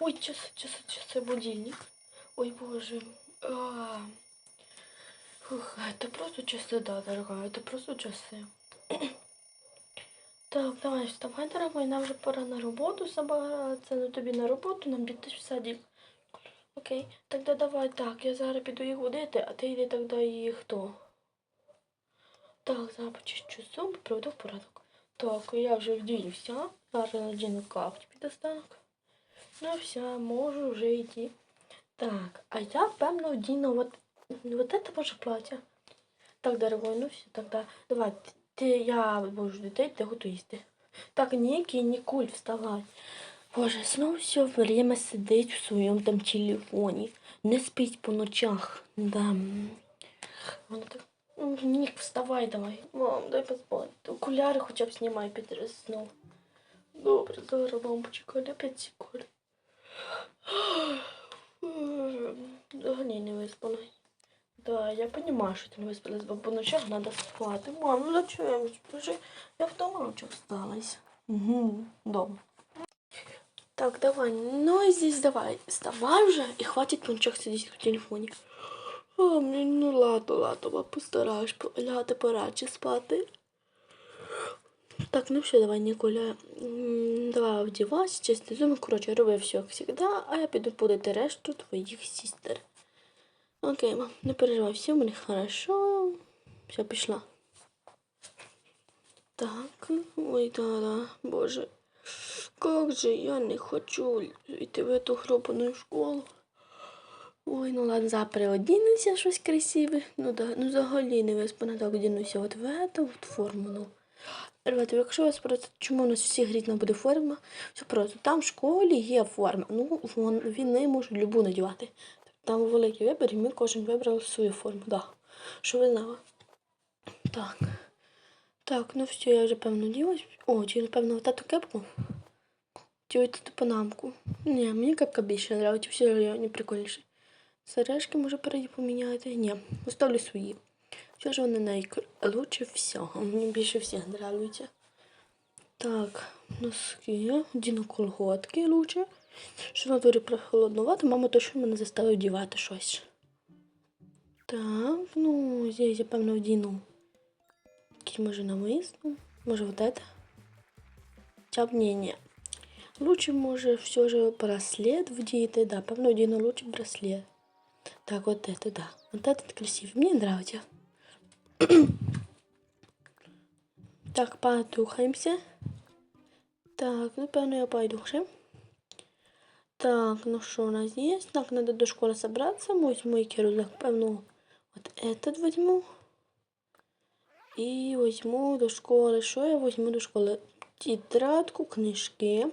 Ой, час, час, час, будильник. Ой, боже. А. Фух, это просто часы, да, дорогая, это просто часы. Так, давай, вставай, дорогой, нам вже пора на роботу собиратися. Ну тобі на роботу, нам піти в садик. Окей, тогда давай так, я зараз піду їх водити, а ти йди тоді їх хто? Так, зараз почищу зуби, приведу в порядок. Так, я вже вдівся. Зараз надіну капці під останок. Ну все, можу вже йти. Так, а я, певно, вдіну вот, вот это ваше плаття. Так, дорогой, ну все, тогда давай, ти, я буду ждать, ти готуй їсти. Так, Нікі, Нікуль, вставай. Боже, знову все время сидить в своєму там телефоні. Не спить по ночах. Да. Вона так, «Ну, Нік, вставай давай. Мам, дай поспати. Окуляри хоча б знімай під сном. Добре, зараз мам, почекай на 5 секунд. Взагалі не виспалась. Да, я понимаю, что ты не выспалась, но по ночам надо спать. Мам, ну зачем? Я в том ночью осталась. Угу, дома. Так, давай, ну и здесь давай, вставай уже и хватит по ночах сидеть в телефоне. А, ну ладно, ладно, постараюсь ляти порадше спати. Так, ну все, давай, Ніколя, давай одівайся, чисти зуби, коротше, роби все, як завжди, а я піду подати решту твоїх сестер. Окей, мам, не переживай, все буде хорошо. Все, пішла. Так, ой, да-да, боже. Как же я не хочу йти в эту гробану школу. Ой, ну ладно, зараз переодінуся щось красиве. Ну да, ну взагалі не виспана, так одінуся от в эту от форму, ну. Ребята, якщо вас спитати, чому у нас всі рідна буде форма, все просто. Там в школі є форма. Ну, вон, не може любу надівати. Там великий вибір, і ми кожен вибрали свою форму. Да. Що ви знали? Так. Так, ну все, я вже певно ділась. О, чи напевно вот эту кепку? Чи вот эту панамку? Ні, мені кепка більше нравиться, всі районі прикольніше. Сережки може переді поміняти? Ні, оставлю свої. Все ж вони найлучше всього. Мені більше всіх нравляться. Так, носки, одіну колготки лучше. Що на дворі прохолоднувати, мама точно мене заставить вдівати щось. Так, ну, здесь я, певно, вдіну. Який може намисто. Може вот это. Хоча б ні, ні. Лучше, може, все же браслет вдіти. Да, певно, вдіну лучше браслет. Так, вот это, да. Вот этот красивый. Мне нравится. Так, потухаемся. Так, ну, певно, я пойду уже. Так, ну что у нас есть? Так, надо до школы собраться. Возьму и рюкзак, певно, вот этот возьму. І возьму до школи. Що я возьму до школи? Тетрадку, книжки.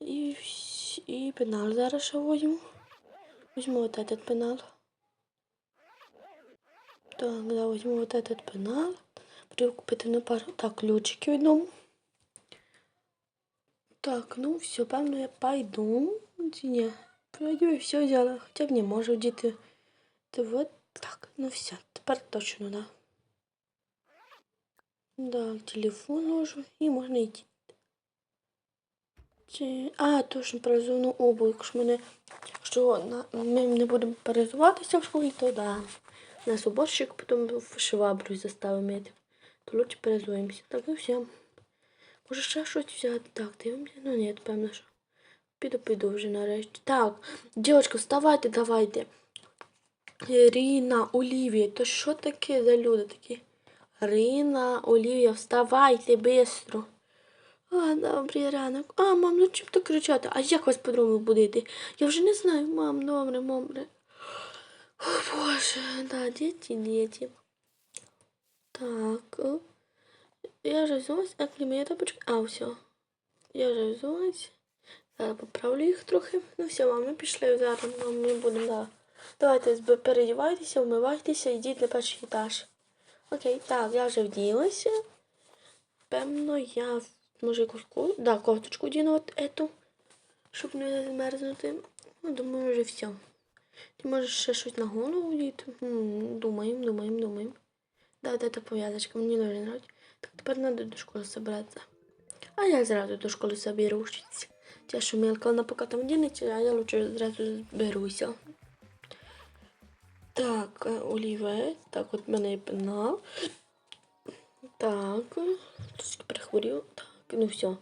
І, вс- і пенал зараз ще возьму. Возьму вот этот пенал. Так, да, возьму вот этот пенал. Потрібно купити на пару так, ключики одному. Так, ну все, певно, я пойду. Ні? Пойду і все взяла. Хоча б не можу діти. Вот так, ну все, тепер точно, да. Да, телефон ложу і можна йти. Чи... А, точно про зону обуви. Якщо мене що на... ми не будемо перезуватися в школі, то да. Нас уборщик потім в швабру заставив мити. То лучше перезуємося. Так, ну все. Може ще щось взяти? Так, дивимося. Ну ні, певно, що. Піду, піду вже нарешті. Так, дівчатка, вставайте, давайте. Ріна, Олівія, то що таке за люди такі? Рина, Олівія, вставайте бистро. А, добрий ранок. А, мам, ну чим то кричати? А як вас по-другому будити? Я вже не знаю, мам, добре, добре. О, Боже, да, діти, діти. Так. Я вже взялась, а для моя тапочка. А, все. Я вже взялась. Зараз поправлю їх трохи. Ну все, мам, ми пішли зараз, мам, ми будемо, да. Давайте переодівайтеся, вмивайтеся, йдіть на перший етаж. Окей, так, я вже вділася. Певно, я може якусь да, кофточку діну от ету, щоб не змерзнути. Ну, думаю, вже все. Ти можеш ще щось на голову вдіти? М, Думаємо, думаємо, думаємо. Да, да, та пов'язочка, мені дуже нравится. Так, тепер треба до школи зібратися. А я зразу до школи вчитися. Ця шумілка, вона поки там дінеться, а я лучше зразу зберуся. Так, е, олівець. Так, от мене пенал. Так, трошки прихворів. Так, ну все.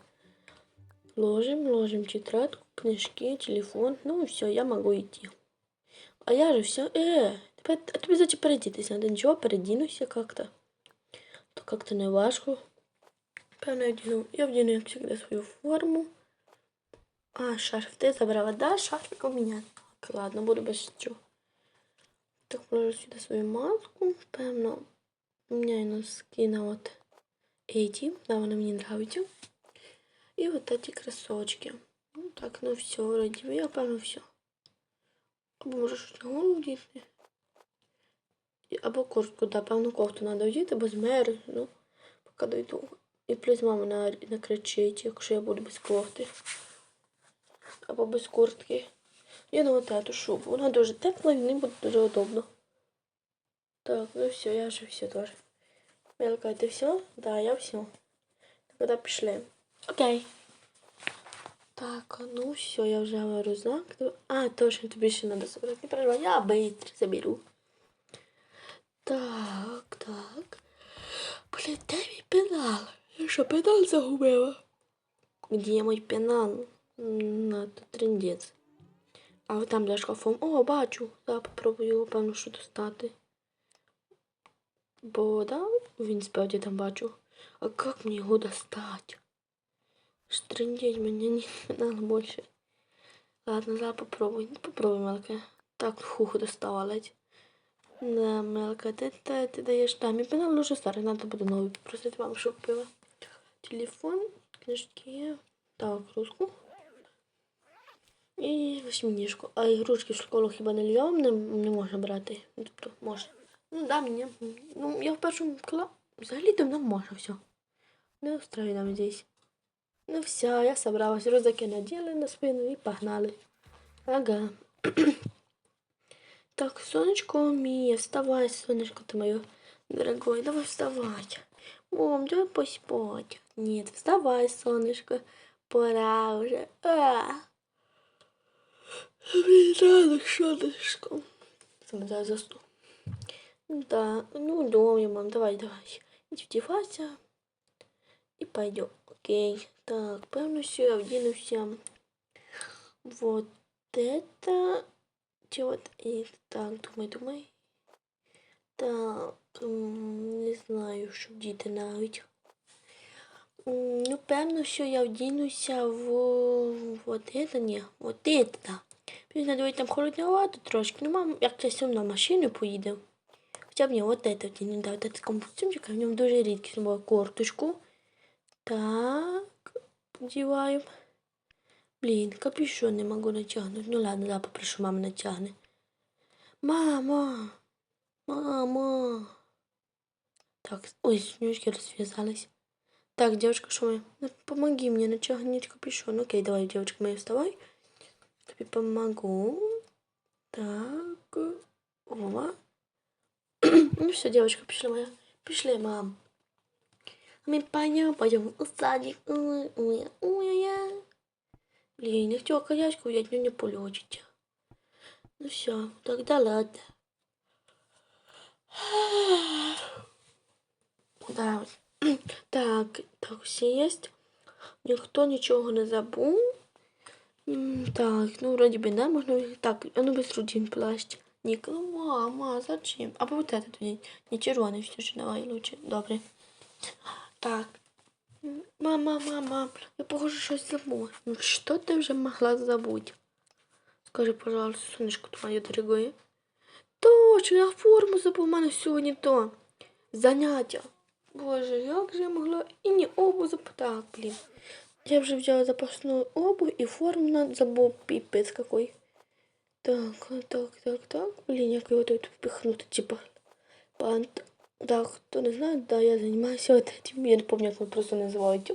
Ложим, ложим тетрадку, книжки, телефон. Ну все, я могу идти А я же все. Э, тепер, а тобі зачем передітися? Надо нічого, передінуся как-то. То как-то не важко. Певно, я вдіну. Я вдіну, як завжди, свою форму. А, шарф ти забрала, да? Шарфик у меня. Так, ладно, буду без чого. Так, положу сюда свою маску. Певно, меняю носки на вот эти. Да, вони мені нравятся. И вот эти кроссовочки. Ну так, ну все, вроде бы, я певно все. Або може щось на голову діти. Або куртку, да, певно кофту треба вдіти, бо змерзну, поки дойду. І плюс мама на, накричить, якщо я буду без кофти. Або без куртки. Я на вот эту шубу. Вона дуже тепла і мені буде дуже удобно. Так, ну все, я же все тоже. Мелка, ты все? Да, я все. Тогда пішли. Окей. Так, ну все, я вже знак. А, точно, тобі ще треба забрати. Не переживай, я быстро заберу. Так, так. Блін, де мій пенал? Я що, пенал загубила? Где мой пенал? На, тут трендець. А от там за шкафом. О, бачу. Да, попробую, певно, що достати. Бо, да, він справді там бачу. А як мені його достати? Штрендеть мене не надо больше. Ладно, зараз попробуй. Попробуй, Мелка. Так, фух, достала ледь. Да, Мелка, ти, ти, ти даєш. Да, мій пенал уже старий, надо буде новий попросити маму, щоб купила. Телефон, книжки, так, руску. І восьминіжку. А ігрушки в школу хіба не львом не, не можна брати. Ну, Тобто можна. Ну да, мені. Ну, я в першому класі. Взагалі то нам можна все. Не устраивай нам здесь. Ну все, я собралась, рюкзаки надели на спину и погнали. Ага. так, солнышко Мия, вставай, солнышко ты мое дорогое, давай вставать. Мам, давай поспать. Нет, вставай, солнышко, пора уже. А. Блин, рано, солнышко. Да, засну. Да, ну, дома, мам, давай, давай. Иди вдевайся. И пойдем. Окей. Так, певно, все, я вдінуся. Вот это. Чи вот и так, думай, думай. Так, м, не знаю, що вдіти навіть. М, Ну, певно, що я вдінуся в вот это, ні, вот это, да. Пізно дивить там холодновато трошки. Ну, мам, як це все на машину поїде. Хоча б ні, вот это вдіну, да, вот этот комбустимчик, а в ньому дуже рідкість, бо корточку. Так, одеваем. Блин, капюшон не могу натягнуть. Ну ладно, да, попрошу, мама натягне. Мама! Мама! Так, ой, снежки развязались. Так, девочка, что мы? Ну, помоги мне натягнуть капюшон. Окей, давай, девочка моя, вставай. Тебе помогу. Так. О. ну все, девочка, пішли моя. Пішли, мам. Ми пойдем, пойдем у садик. Ой, ой, ой, ой. Блин, я хотела конячку взять, но не полетите. Ну все, тогда ладно. Да. Так, так, все есть. Ніхто нічого не забув. М, Так, ну вроде бы, да, можно... Так, а ну быстро один плащ. Ник, ну мама, зачем? А вот этот тоді. Не червоний, все ж давай лучше. Добре. Так. М, Мама, мама, я похоже щось забула. Ну что ты уже могла забыть? Скажи, пожалуйста, сонечко твоє дорогое. Точно, я форму забув, у мене сьогодні то. Заняття. Боже, як же я могла і не обу забути. Так, блін. Я вже взяла запасну обувь і форму на- забув піпець какой. Так, так, так, так. Блін, як його тут впихнути, типа. Пант. Да, кто не знает, да, я занимаюсь вот этим. Я не помню, как он просто називають.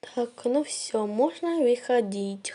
Так, ну все, можно виходити.